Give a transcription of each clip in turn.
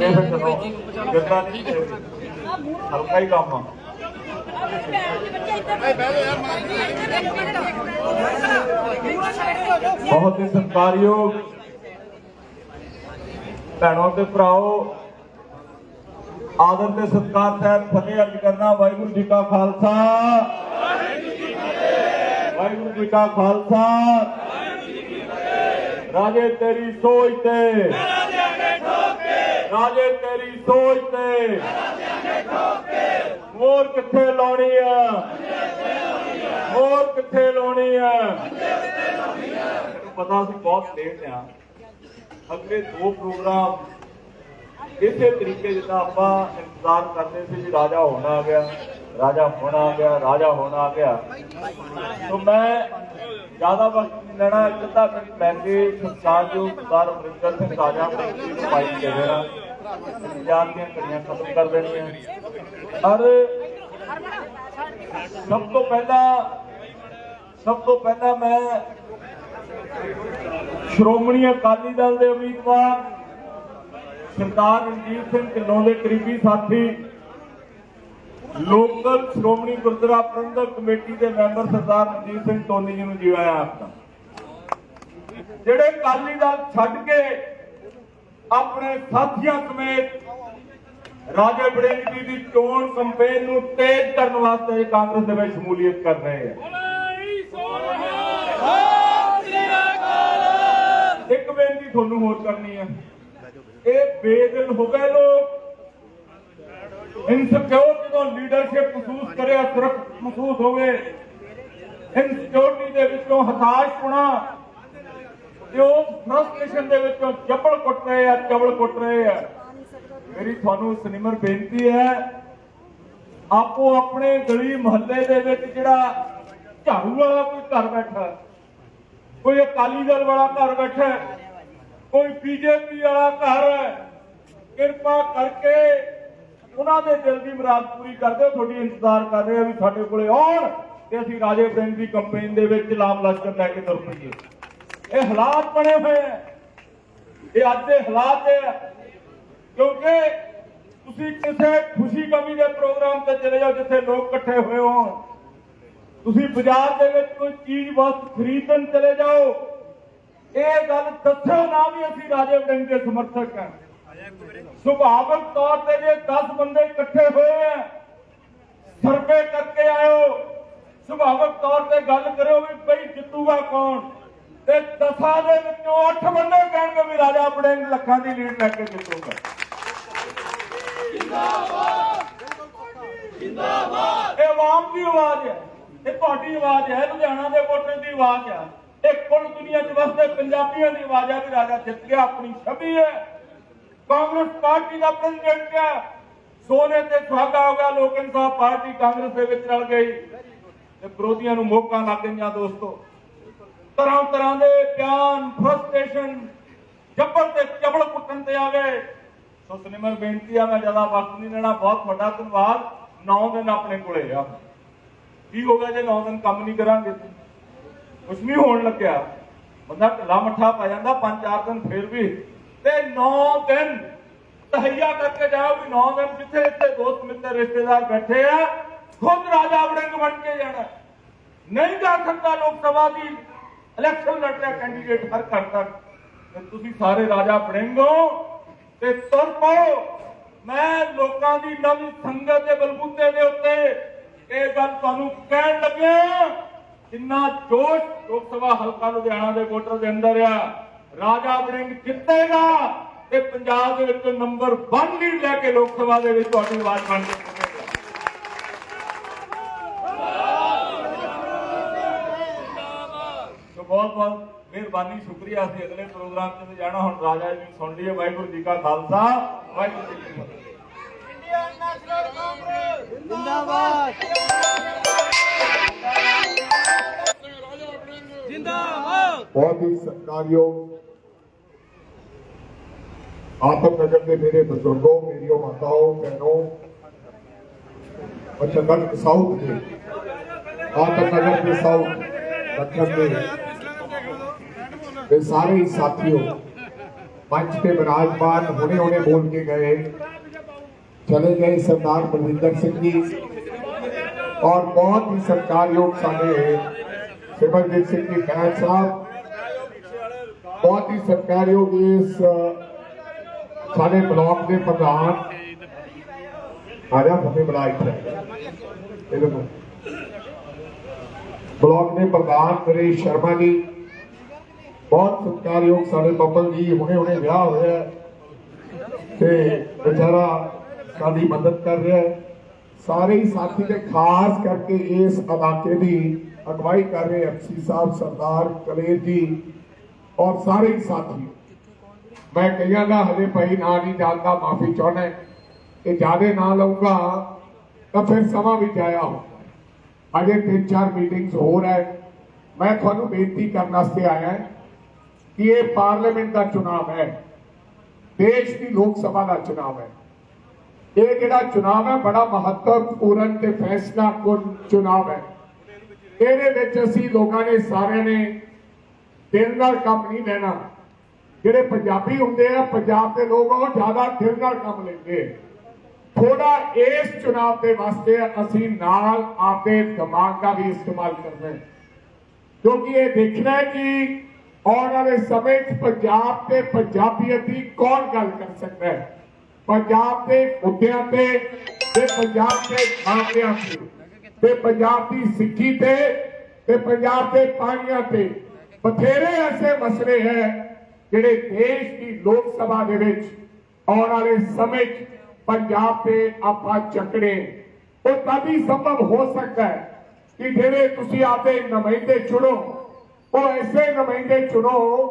ਇਹ ਫਿਰ ਚਲੋ ਜਿੱਦਾਂ ਨਹੀਂ ਹਲਕਾ ਹੀ ਕੰਮ ਆ। ਬਹੁਤ ਹੀ ਸਤਿਕਾਰਯੋਗ ਭੈਣੋ ਤੇ ਭਰਾਓ ਆਦਰ ਤੇ ਸਤਿਕਾਰ ਸਹਿਤ ਫਤਿਹ ਅਰਜ ਕਰਨਾ ਵਾਹਿਗੁਰੂ ਜੀ ਕਾ ਖਾਲਸਾ। ਵਾਹਿਗੁਰੂ ਜੀ ਕਾ ਖਾਲਸਾ। ਰਾਜੇ ਤੇਰੀ ਸੋਚ ਤੇ ਰਾਜੇ ਤੇਰੀ ਸੋਚ ਤੇ। ਮੋਰ ਕਿੱਥੇ ਲਾਉਣੀ ਆ? ਮੋਰ ਕਿੱਥੇ ਲਾਉਣੀ ਆ? ਪਤਾ ਸੀ ਬਹੁਤ ਲੇਟ ਆ। ਅਗਲੇ ਦੋ ਪ੍ਰੋਗਰਾਮ ਇਸੇ ਤਰੀਕੇ ਜਿੱਦਾਂ ਆਪਾਂ ਇੰਤਜ਼ਾਰ ਕਰਦੇ ਸੀ ਵੀ ਰਾਜਾ ਹੋਣਾ ਆ ਗਿਆ, ਰਾਜਾ ਹੋਣਾ ਆ ਗਿਆ, ਰਾਜਾ ਹੋਣਾ ਆ ਗਿਆ। ਤੋਂ ਮੈਂ ਜ਼ਿਆਦਾ ਵਕਤ ਨਹੀਂ ਲੈਣਾ, ਇੱਕ ਅੱਧਾ ਮਿੰਟ ਲੈ ਕੇ ਜੋ ਸਰਦਾਰ ਅਮਰਿੰਦਰ ਸਿੰਘ ਰਾਜਾ ਨੂੰ ਮਾਈਕ ਦੇ ਦੇਣਾ। ਇੰਤਜ਼ਾਰ ਦੀਆਂ ਘੜੀਆਂ ਖਤਮ ਕਰ ਦੇਣੀਆਂ। ਔਰ ਸਭ ਤੋਂ ਪਹਿਲਾਂ, ਸਭ ਤੋਂ ਪਹਿਲਾਂ ਮੈਂ ਸ਼੍ਰੋਮਣੀ ਅਕਾਲੀ ਦਲ ਦੇ ਉਮੀਦਵਾਰ ਸਰਦਾਰ ਰਣਜੀਤ ਸਿੰਘ ਢਿੱਲੋਂ ਦੇ ਕਰੀਬੀ ਸਾਥੀ, ਲੋਕਲ ਸ਼੍ਰੋਮਣੀ ਗੁਰਦੁਆਰਾ ਪ੍ਰਬੰਧਕ ਕਮੇਟੀ ਦੇ ਮੈਂਬਰ ਸਰਦਾਰ ਰਣਜੀਤ ਸਿੰਘ ਟੋਨੀ ਜੀ ਨੂੰ ਜੀ ਆਇਆ ਆਪਣਾ। ਜਿਹੜੇ ਅਕਾਲੀ ਦਲ ਛੱਡ ਕੇ ਆਪਣੇ ਸਾਥੀਆਂ ਸਮੇਤ ਰਾਜੇ ਵੜਿੰਗ ਜੀ ਦੀ ਚੋਣ ਕੰਪੇਨ ਨੂੰ ਤੇਜ਼ ਕਰਨ ਵਾਸਤੇ ਕਾਂਗਰਸ ਦੇ ਵਿੱਚ ਸ਼ਮੂਲੀਅਤ ਕਰ ਰਹੇ ਆ। ਇੱਕ ਬੇਨਤੀ ਤੁਹਾਨੂੰ ਹੋਰ ਕਰਨੀ ਹੈ ਇਹ ਬੇਦਿਲ ਹੋ ਗਏ ਲੋਕ। ਇਨਸਿਕਿਉਰ ਜਦੋਂ ਲੀਡਰਸ਼ਿਪ ਮਹਿਸੂਸ ਕਰਿਆ ਸੁਰੱਖ ਮਹਿਸੂਸ ਹੋਵੇ ਇਨਸਿਕਿਉਰਿਟੀ ਦੇ ਵਿੱਚੋਂ ਹਤਾਸ਼ ਹੋਣਾ ਤੇ ਉਹ ਫਰਸਟ੍ਰੇਸ਼ਨ ਦੇ ਵਿੱਚੋਂ ਚੱਪਲ ਕੁੱਟ ਰਹੇ ਆ, ਚਵਲ ਕੁੱਟ ਰਹੇ ਆ। ਮੇਰੀ ਤੁਹਾਨੂੰ ਸਨਿਮਰ ਬੇਨਤੀ ਹੈ, ਆਪੋ ਆਪਣੇ ਗਲੀ ਮੁਹੱਲੇ ਦੇ ਵਿੱਚ ਜਿਹੜਾ ਝਾੜੂ ਵਾਲਾ ਕੋਈ ਘਰ ਬੈਠਾ, ਕੋਈ ਅਕਾਲੀ ਦਲ ਵਾਲਾ ਘਰ ਬੈਠਾ, ਕੋਈ ਬੀਜੇਪੀ ਵਾਲਾ ਘਰ, ਕਿਰਪਾ ਕਰਕੇ ਉਹਨਾਂ ਦੇ ਦਿਲ ਦੀ ਮੁਰਾਦ ਪੂਰੀ ਕਰਦੇ ਹੋ ਤੁਹਾਡੀ ਇੰਤਜ਼ਾਰ ਕਰ ਰਹੇ ਆ ਵੀ ਸਾਡੇ ਕੋਲੇ ਆਉਣ ਤੇ ਅਸੀਂ ਰਾਜੇ ਬ੍ਰਿੰਗ ਦੀ ਕੰਪੇਨ ਦੇ ਵਿੱਚ ਲਾਮ ਲਸ਼ਕਰ ਲੈ ਕੇ ਤੁਰ ਪਈਏ। ਇਹ ਹਾਲਾਤ ਬਣੇ ਹੋਏ ਆ। ਇਹ ਅੱਜ ਦੇ ਹਾਲਾਤ ਹੈ ਕਿਉਂਕਿ ਤੁਸੀਂ ਕਿਸੇ ਖੁਸ਼ੀ ਕਮੀ ਦੇ ਪ੍ਰੋਗਰਾਮ ਤੇ ਚਲੇ ਜਾਓ ਜਿੱਥੇ ਲੋਕ ਇਕੱਠੇ ਹੋਏ ਹੋਣ। ਤੁਸੀਂ ਬਾਜ਼ਾਰ ਦੇ ਵਿੱਚ ਕੋਈ ਚੀਜ਼, ਵਸਤ ਖਰੀਦਣ ਚਲੇ ਜਾਓ। ਇਹ ਗੱਲ ਦੱਸੋ ਨਾ ਵੀ ਅਸੀਂ ਰਾਜੇ ਵੜਿੰਗ ਦੇ ਸਮਰਥਕ ਹਾਂ। ਸੁਭਾਵਕ ਤੌਰ ਤੇ ਜੇ 10 ਬੰਦੇ ਇਕੱਠੇ ਹੋਏ ਆ, ਸਰਵੇ ਕਰਕੇ ਆਇਓ। ਸੁਭਾਵਕ ਤੌਰ ਤੇ ਗੱਲ ਕਰਿਓ ਵੀ ਬਈ ਜਿੱਤੂਗਾ ਕੌਣ? ਤੇ ਦਸਾਂ ਦੇ ਵਿੱਚੋਂ 8 ਬੰਦੇ ਕਹਿਣਗੇ ਵੀ ਰਾਜਾ ਵੜਿੰਗ ਲੱਖਾਂ ਦੀ ਲੀਡ ਲੈ ਕੇ ਜਿੱਤੂਗਾ। ਇਹ ਆਵਾਮ ਦੀ ਆਵਾਜ਼ ਹੈ, ਇਹ ਤੁਹਾਡੀ ਆਵਾਜ਼ ਹੈ ਲੁਧਿਆਣਾ ਦੇ ਵੋਟਰ ਦੀ ਆਵਾਜ਼ ਹੈ। ਇਹ ਕੁੱਲ ਦੁਨੀਆ 'ਚ ਵਸਦੇ ਪੰਜਾਬੀਆਂ ਦੀ ਆਵਾਜ਼ ਹੈ ਵੀ ਰਾਜਾ ਜਿੱਤ ਗਿਆ, ਆਪਣੀ ਛਵੀ ਹੈ। ਕਾਂਗਰਸ ਪਾਰਟੀ ਦਾ ਪ੍ਰੈਜ਼ੀਡੈਂਟ ਹੈ। ਸੋਨੇ ਤੇ ਸੁਹਾਗਾ ਹੋ ਗਿਆ, ਲੋਕ ਇਨਸਾਫ ਪਾਰਟੀ ਕਾਂਗਰਸ ਦੇ ਵਿੱਚ ਰਲ ਗਈ। ਤੇ ਵਿਰੋਧੀਆਂ ਨੂੰ ਮੌਕਾ ਲੱਗ ਗਈਆਂ ਦੋਸਤੋ। ਤਰ੍ਹਾਂ ਤਰ੍ਹਾਂ ਦੇ ਬਿਆਨ ਫਰਸਟ੍ਰੇਸ਼ਨ ਜੱਬਰ ਤੇ ਚਬਲ ਕੁੱਟਣ ਤੇ ਆ ਗਏ। ਸੋ ਸਨਿਮਰ ਬੇਨਤੀ ਆ, ਮੈਂ ਜ਼ਿਆਦਾ ਵਕਤ ਨਹੀਂ ਲੈਣਾ, ਬਹੁਤ ਵੱਡਾ ਧੰਨਵਾਦ। 9 ਦਿਨ ਆਪਣੇ ਕੋਲੇ ਆ। ਕੀ ਹੋ ਗਿਆ ਜੇ 9 ਦਿਨ ਕੰਮ ਨਹੀਂ ਕਰਾਂਗੇ? ਕੁਝ ਨਹੀਂ ਹੋਣ ਲੱਗਿਆ। ਬੰਦਾ ਢਿੱਲਾ ਮੱਠਾ ਪੈ ਜਾਂਦਾ 5-4 ਦਿਨ ਫਿਰ ਵੀ। ਤੇ 9 ਦਿਨ ਤਹਈਆ ਕਰਕੇ ਜਾਓ ਵੀ 9 ਦਿਨ ਜਿੱਥੇ ਇੱਥੇ ਦੋਸਤ, ਮਿੱਤਰ, ਰਿਸ਼ਤੇਦਾਰ ਬੈਠੇ ਆ। ਖੁਦ ਰਾਜਾ ਵੜਿੰਗ ਬਣ ਕੇ ਜਾਣਾ। ਨਹੀਂ ਜਾ ਸਕਦਾ ਲੋਕ ਸਭਾ ਦੀ ਇਲੈਕਸ਼ਨ ਲੜ ਰਿਹਾ ਕੈਂਡੀਡੇਟ ਹਰ ਘਰ ਤੱਕ। ਤੇ ਤੁਸੀਂ ਸਾਰੇ ਰਾਜਾ ਵੜਿੰਗ ਹੋ ਤੇ ਤੁਰ ਪਾਓ। ਮੈਂ ਲੋਕਾਂ ਦੀ ਨਵੀਂ ਸੰਗਤ ਦੇ ਬਲਬੂਤੇ ਦੇ ਉੱਤੇ ਇਹ ਗੱਲ ਤੁਹਾਨੂੰ ਕਹਿਣ ਲੱਗਿਆ। ਕਿੰਨਾ ਜੋਸ਼ ਲੋਕ ਸਭਾ ਹਲਕਾ ਲੁਧਿਆਣਾ ਦੇ ਵੋਟਰ ਦੇ ਅੰਦਰ ਆ, ਰਾਜਾ ਬੜਿੰਗ ਜਿੱਤੇਗਾ ਤੇ ਪੰਜਾਬ ਦੇ ਵਿੱਚ ਨੰਬਰ 1 ਲੀਡ ਲੈ ਕੇ ਲੋਕ ਸਭਾ ਦੇ ਵਿੱਚ ਤੁਹਾਡੀ ਆਵਾਜ਼ ਬਣ ਕੇ ਬੋਲੇਗਾ ਸੋ ਬਹੁਤ ਬਹੁਤ ਮਿਹਰਬਾਨੀ ਸ਼ੁਕਰੀਆ। ਅਸੀਂ ਅਗਲੇ ਪ੍ਰੋਗਰਾਮ ਤੇ ਜਾਣਾ। ਹੁਣ ਰਾਜਾ ਜੀ ਸੁਣ ਲਈਏ ਵਾਹਿਗੁਰੂ ਜੀ ਕਾ ਖਾਲਸਾ। ਵਾਹਿਗੁਰੂ ਜੀ ਕੀ ਫਤਿਹ। ਬਹੁਤ ਹੀ ਸਤਿਕਾਰਯੋਗ ਆਪਕ ਨਗਰ ਦੇ ਮੇਰੇ ਬਜ਼ੁਰਗੋ ਮੇਰੀਓ ਮਾਤਾਓ ਭੈਣੋ ਪਛੰਗਨ ਸਾਊਥ ਦੇ ਆਤਮ ਨਗਰ ਦੇ ਸਾਊ ਦੱਖਣ ਦੇ। ਤੇ ਸਾਰੇ ਹੀ ਸਾਥੀਓ ਮੰਚ ਤੇ ਵਿਰਾਜਮਾਨ ਹੁਣੇ ਹੁਣੇ ਬੋਲ ਕੇ ਗਏ ਚਲੇ ਗਏ ਸਰਦਾਰ ਬਲਵਿੰਦਰ ਸਿੰਘ ਜੀ ਔਰ ਬਹੁਤ ਹੀ ਸਤਿਕਾਰਯੋਗ ਸਾਡੇ ਸਿਮਰਜੀਤ ਸਿੰਘ ਜੀ ਖੈਰ ਸਾਹਿਬ ਬਹੁਤ ਹੀ ਸਤਿਕਾਰਯੋਗ ਇਸ ਸਾਡੇ ਬਲਾਕ ਦੇ ਪ੍ਰਧਾਨ ਆਜਾ ਫਤਿਹ ਬਲਾ ਇੱਥੇ ਇਹਦੇ ਨੂੰ ਬਲਾਕ ਦੇ ਪ੍ਰਧਾਨ ਨਰੇਸ਼ ਸ਼ਰਮਾ ਜੀ ਬਹੁਤ ਸਤਿਕਾਰਯੋਗ ਸਾਡੇ ਬੱਬਲ ਜੀ ਹੁਣੇ ਹੁਣੇ ਵਿਆਹ ਹੋਇਆ ਤੇ ਵਿਚਾਰਾ ਸਾਡੀ ਮਦਦ ਕਰ ਰਿਹਾ ਸਾਰੇ ਹੀ ਸਾਥੀ ਤੇ ਖਾਸ ਕਰਕੇ ਇਸ ਇਲਾਕੇ ਦੀ ਅਗਵਾਈ ਕਰ ਰਹੇ ਐਮਸੀ ਸਾਹਿਬ ਸਰਦਾਰ ਕਲੇਰ ਜੀ ਔਰ ਸਾਰੇ ਹੀ ਸਾਥੀ। ਮੈਂ ਕਈਆਂ ਦਾ ਹਲੇ ਭਾਈ ਨਾ ਨਹੀਂ ਜਾਣਦਾ ਮਾਫੀ ਚਾਹੁੰਦਾ ਕਿ ਜਿਆਦੇ ਨਾ ਲਊਗਾ ਤਾਂ ਫਿਰ ਸਮਾਂ ਵੀ ਜਾਇਆ ਹੋ ਅਜੇ ਤਿੰਨ ਚਾਰ ਮੀਟਿੰਗਸ ਹੋਰ ਹੈ। ਮੈਂ ਤੁਹਾਨੂੰ ਬੇਨਤੀ ਕਰਨ ਵਾਸਤੇ ਆਇਆ ਹਾਂ। ਕਿ ਇਹ ਪਾਰਲੀਮੈਂਟ ਦਾ ਚੁਣਾਵ ਹੈ, ਦੇਸ਼ ਦੀ ਲੋਕ ਸਭਾ ਦਾ ਚੁਣਾਵ ਹੈ। ਇਹ ਜਿਹੜਾ ਚੁਣਾਵ ਹੈ, ਬੜਾ ਮਹੱਤਵਪੂਰਨ ਤੇ ਫੈਸਲਾਕੁਨ ਚੁਣਾਵ ਹੈ। ਇਹਦੇ ਵਿੱਚ ਅਸੀਂ ਲੋਕਾਂ ਨੇ ਸਾਰਿਆਂ ਨੇ ਦਿਲ ਨਾਲ ਕੰਮ ਨਹੀਂ ਲੈਣਾ। ਜਿਹੜੇ ਪੰਜਾਬੀ ਹੁੰਦੇ ਆ, ਪੰਜਾਬ ਦੇ ਲੋਕ ਉਹ ਜ਼ਿਆਦਾ ਦਿਲ ਨਾਲ ਕੰਮ ਲੈਂਦੇ ਥੋੜਾ ਇਸ ਚੁਣਾਵ ਦੇ ਵਾਸਤੇ ਅਸੀਂ ਨਾਲ ਆਪਦੇ ਦਿਮਾਗ ਦਾ ਵੀ ਇਸਤੇਮਾਲ ਕਰਨਾ ਹੈ। ਕਿਉਂਕਿ ਇਹ ਦੇਖਣਾ ਹੈ ਕਿ ਆਉਣ ਵਾਲੇ ਸਮੇਂ 'ਚ ਪੰਜਾਬ ਤੇ ਪੰਜਾਬੀਅਤ ਦੀ ਕੌਣ ਗੱਲ ਕਰ ਸਕਦਾ ਹੈ? ਪੰਜਾਬ ਦੇ ਮੁੱਦਿਆਂ ਤੇ ਤੇ ਪੰਜਾਬ ਦੇ ਮਾਮਲਿਆਂ ਤੇ ਤੇ ਪੰਜਾਬ ਦੀ ਸਿੱਖੀ ਤੇ ਤੇ ਪੰਜਾਬ ਦੇ ਪਾਣੀਆਂ ਤੇ। ਬਥੇਰੇ ਐਸੇ ਮਸਲੇ ਹੈ ਜਿਹੜੇ ਦੇਸ਼ ਦੀ ਲੋਕ ਸਭਾ ਦੇ ਵਿੱਚ ਆਉਣ ਵਾਲੇ ਸਮੇਂ 'ਚ ਪੰਜਾਬ ਤੇ ਆਪਾਂ ਚੱਕਣੇ। ਉਹ ਤਦ ਹੀ ਸੰਭਵ ਹੋ ਸਕਦਾ ਹੈ ਕਿ ਜਿਹੜੇ ਤੁਸੀਂ ਆਪਦੇ ਨੁਮਾਇੰਦੇ ਚੁਣੋ ਉਹ ਐਸੇ ਨੁਮਾਇੰਦੇ ਚੁਣੋ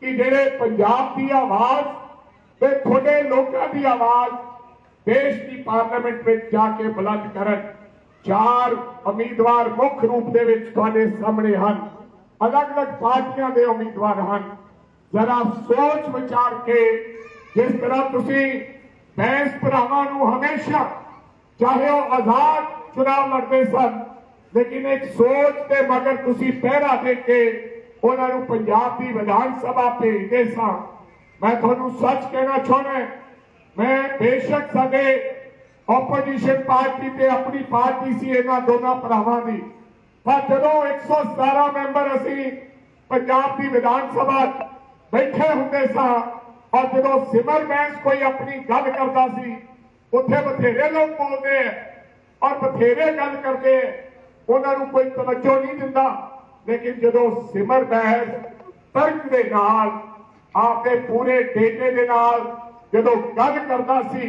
ਕਿ ਜਿਹੜੇ ਪੰਜਾਬ ਦੀ ਆਵਾਜ਼ ਤੇ ਤੁਹਾਡੇ ਲੋਕਾਂ ਦੀ ਆਵਾਜ਼ ਦੇਸ਼ ਦੀ ਪਾਰਲੀਮੈਂਟ ਵਿੱਚ ਜਾ ਕੇ ਬੁਲੰਦ ਕਰਨ ਚਾਰ ਉਮੀਦਵਾਰ ਮੁੱਖ ਰੂਪ ਦੇ ਵਿੱਚ ਤੁਹਾਡੇ ਸਾਹਮਣੇ ਹਨ। ਅਲੱਗ-ਅਲੱਗ ਪਾਰਟੀਆਂ ਦੇ ਉਮੀਦਵਾਰ ਹਨ। ਜ਼ਰਾ ਸੋਚ ਵਿਚਾਰ ਕੇ ਜਿਸ ਤਰ੍ਹਾਂ ਤੁਸੀਂ ਬੈਂਸ ਭਰਾਵਾਂ ਨੂੰ ਹਮੇਸ਼ਾ ਚਾਹੇ ਉਹ ਆਜ਼ਾਦ ਚੁਣਾਵ ਲੜਦੇ ਸਨ ਲੇਕਿਨ ਇੱਕ ਸੋਚ ਤੇ ਮਗਰ ਤੁਸੀਂ ਪਹਿਰਾ ਦੇ ਕੇ ਉਹਨਾਂ ਨੂੰ ਪੰਜਾਬ ਦੀ ਵਿਧਾਨ ਸਭਾ ਭੇਜਦੇ ਸਾਂ। ਮੈਂ ਤੁਹਾਨੂੰ ਸੱਚ ਕਹਿਣਾ ਚਾਹੁੰਦਾ ਮੈਂ ਬੇਸ਼ੱਕ ਸਾਡੇ ਆਪੋਜੀਸ਼ਨ ਪਾਰਟੀ ਤੇ ਆਪਣੀ ਪਾਰਟੀ ਸੀ, ਇਹਨਾਂ ਦੋਨਾਂ ਭਰਾਵਾਂ ਦੀ। ਪਰ ਜਦੋਂ 117 ਮੈਂਬਰ ਅਸੀਂ ਪੰਜਾਬ ਦੀ ਵਿਧਾਨ ਸਭਾ ਬੈਠੇ ਹੁੰਦੇ ਸਾਂ ਔਰ ਜਦੋਂ ਸਿਮਰ ਬੈਂਸ ਕੋਈ ਆਪਣੀ ਗੱਲ ਕਰਦਾ ਸੀ, ਉੱਥੇ ਬਥੇਰੇ ਲੋਕ ਬੋਲਦੇ ਆ ਔਰ ਬਥੇਰੇ ਗੱਲ ਕਰਦੇ ਆ। ਉਹਨਾਂ ਨੂੰ ਕੋਈ ਤਵੱਜੋ ਨਹੀਂ ਦਿੰਦਾ। ਲੇਕਿਨ ਜਦੋਂ ਸਿਮਰ ਬੈਂਸ ਤਰਕ ਦੇ ਨਾਲ ਆਪਦੇ ਪੂਰੇ ਡੇਟੇ ਦੇ ਨਾਲ ਜਦੋਂ ਗੱਲ ਕਰਦਾ ਸੀ,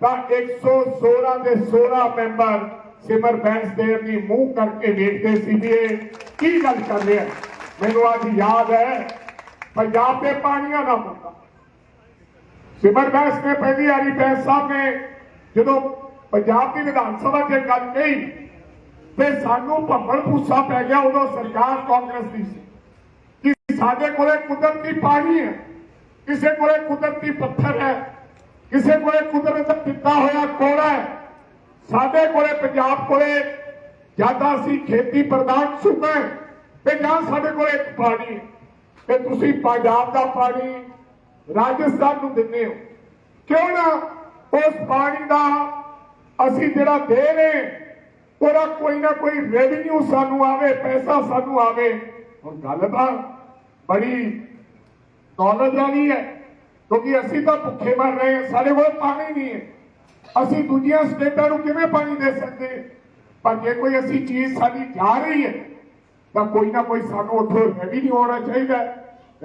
ਤਾਂ 116 ਦੇ 16 ਮੈਂਬਰ ਸਿਮਰ ਬੈਂਸ ਦੇ ਵੀ ਮੂੰਹ ਕਰਕੇ ਵੇਖਦੇ ਸੀ ਵੀ ਇਹ ਕੀ ਗੱਲ ਕਰ ਰਿਹਾ ਮੈਨੂੰ ਅੱਜ ਯਾਦ ਹੈ, ਪੰਜਾਬ ਦੇ ਪਾਣੀਆਂ ਦਾ ਮੁੱਦਾ। ਸਿਮਰ ਬੈਂਸ ਨੇ ਪਹਿਲੀ ਵਾਰੀ ਬੈਂਸ ਸਾਹਿਬ ਨੇ ਜਦੋਂ ਪੰਜਾਬ ਦੀ ਵਿਧਾਨ ਸਭਾ 'ਚ ਗੱਲ ਕਹੀ ਤੇ ਸਾਨੂੰ ਭੰਬਲ ਭੂਸਾ ਪੈ ਗਿਆ ਉਦੋਂ ਸਰਕਾਰ ਕਾਂਗਰਸ ਦੀ ਸੀ। ਕਿ ਸਾਡੇ ਕੋਲੇ ਕੁਦਰਤੀ ਪਾਣੀ ਹੈ, ਕਿਸੇ ਕੋਲੇ ਕੁਦਰਤੀ ਪੱਥਰ ਹੈ, ਕਿਸੇ ਕੋਲੇ ਕੁਦਰਤ ਦਾ ਦਿੱਤਾ ਹੋਇਆ ਕੋੜਾ ਹੈ। ਸਾਡੇ ਕੋਲੇ, ਪੰਜਾਬ ਕੋਲੇ ਜ਼ਿਆਦਾ ਅਸੀਂ ਖੇਤੀ ਪ੍ਰਦਾਨ ਸੂਬਾ ਤੇ ਜਾਂ ਸਾਡੇ ਕੋਲੇ ਇੱਕ ਪਾਣੀ ਹੈ, ਤੇ ਤੁਸੀਂ ਪੰਜਾਬ ਦਾ ਪਾਣੀ ਰਾਜਸਥਾਨ ਨੂੰ ਦਿੰਦੇ ਹੋ। ਕਿਉਂ ਨਾ ਉਸ ਪਾਣੀ ਦਾ ਅਸੀਂ ਜਿਹੜਾ ਦੇ ਰਹੇ ਉਹਦਾ ਕੋਈ ਨਾ ਕੋਈ ਰੈਵਨਿਊ ਸਾਨੂੰ ਆਵੇ, ਪੈਸਾ ਸਾਨੂੰ ਆਵੇ। ਹੁਣ ਗੱਲ ਤਾਂ ਬੜੀ ਦੌਲਤ ਵਾਲੀ ਹੈ, ਕਿਉਂਕਿ ਅਸੀਂ ਤਾਂ ਭੁੱਖੇ ਮਰ ਰਹੇ ਹਾਂ, ਸਾਡੇ ਕੋਲ ਪਾਣੀ ਨਹੀਂ ਹੈ। ਅਸੀਂ ਦੂਜੀਆਂ ਸਟੇਟਾਂ ਨੂੰ ਕਿਵੇਂ ਪਾਣੀ ਦੇ ਸਕਦੇ? ਪਰ ਜੇ ਕੋਈ ਅਸੀਂ ਚੀਜ਼ ਸਾਡੀ ਜਾ ਰਹੀ ਹੈ, ਤਾਂ ਕੋਈ ਨਾ ਕੋਈ ਸਾਨੂੰ ਉੱਥੇ ਰੈਵਨਿਊ ਆਉਣਾ ਚਾਹੀਦਾ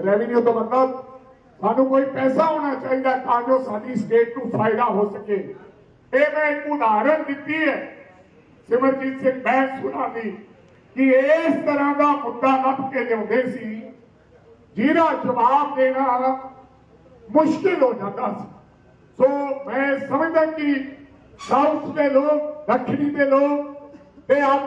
ਰੈਵਨਿਊ ਤੋਂ ਮਤਲਬ ਸਾਨੂੰ ਕੋਈ ਪੈਸਾ ਹੋਣਾ ਚਾਹੀਦਾ ਤਾਂ ਜੋ ਸਾਡੀ ਸਟੇਟ ਨੂੰ ਫਾਇਦਾ ਹੋ ਸਕੇ। ਇਹ ਮੈਂ ਇੱਕ ਉਦਾਹਰਨ ਦਿੱਤੀ ਹੈ। ਸਿਮਰਜੀਤ ਸਿੰਘ ਬੈਂਸ ਸੁਣਾਦੀ ਕਿ ਇਸ ਤਰ੍ਹਾਂ ਦਾ ਮੁੱਦਾ ਲੱਭ ਕੇ ਲਿਆਉਂਦੇ ਸੀ, ਜਿਹਦਾ ਜਵਾਬ ਦੇਣਾ ਮੁਸ਼ਕਿਲ ਹੋ ਜਾਂਦਾ ਸੀ। ਸੋ ਮੈਂ ਸਮਝਦਾ ਕਿ ਸਾਊਥ ਦੇ ਲੋਕ, ਦੱਖਣੀ ਦੇ ਲੋਕ ਤੇ ਆਪ